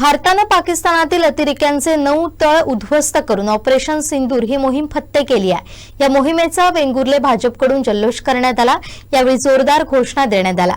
भारतानं पाकिस्तानातील अतिरेक्यांचे नऊ तळ उद्ध्वस्त करून ऑपरेशन सिंदूर ही मोहीम फत्ते केली आहे. या मोहिमेचा वेंगुर्ले भाजपकडून जल्लोष करण्यात आला. यावेळी जोरदार घोषणा देण्यात आला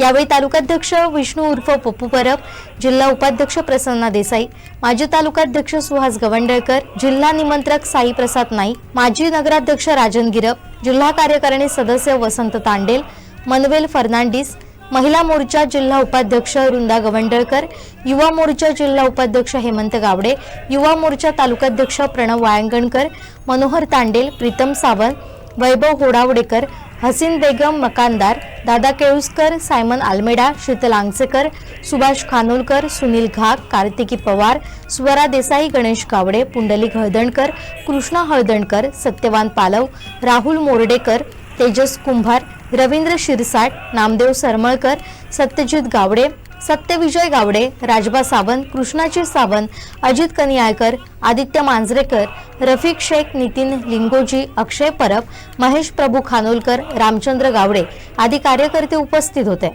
यावेळी तालुकाध्यक्ष विष्णू उर्फ पप्पू परब जिल्हा उपाध्यक्ष प्रसन्ना देसाई माजी तालुकाध्यक्ष सुहास गवंडळकर जिल्हा निमंत्रक साई प्रसाद नाईक माजी नगराध्यक्ष राजन गिरप जिल्हा कार्यकारिणी सदस्य वसंत तांडेल मनवेल फर्नांडिस महिला मोर्चा जिल्हा उपाध्यक्ष वृंदा गवंडळकर युवा मोर्चा जिल्हा उपाध्यक्ष हेमंत गावडे युवा मोर्चा तालुकाध्यक्ष प्रणव वायंगणकर मनोहर तांडेल प्रीतम सावंत वैभव होडावडेकर हसीन बेगम मकानदार दादा केळुसकर सायमन आल्मेडा शीतल आंगसेकर सुभाष खानोलकर सुनील घाग कार्तिकी पवार स्वरा देसाई गणेश गावडे पुंडलिक हळदणकर कृष्णा हळदणकर सत्यवान पालव राहुल मोर्डेकर तेजस कुंभार रवींद्र शिरसाट नामदेव सरमळकर सत्यजित गावडे सत्यविजय गावडे राजबा सावंत कृष्णाजी सावंत अजित कनियाळकर आदित्य मांजरेकर रफिक शेख नितीन लिंगोजी अक्षय परब महेश प्रभू खानोलकर रामचंद्र गावडे आदी कार्यकर्ते उपस्थित होते.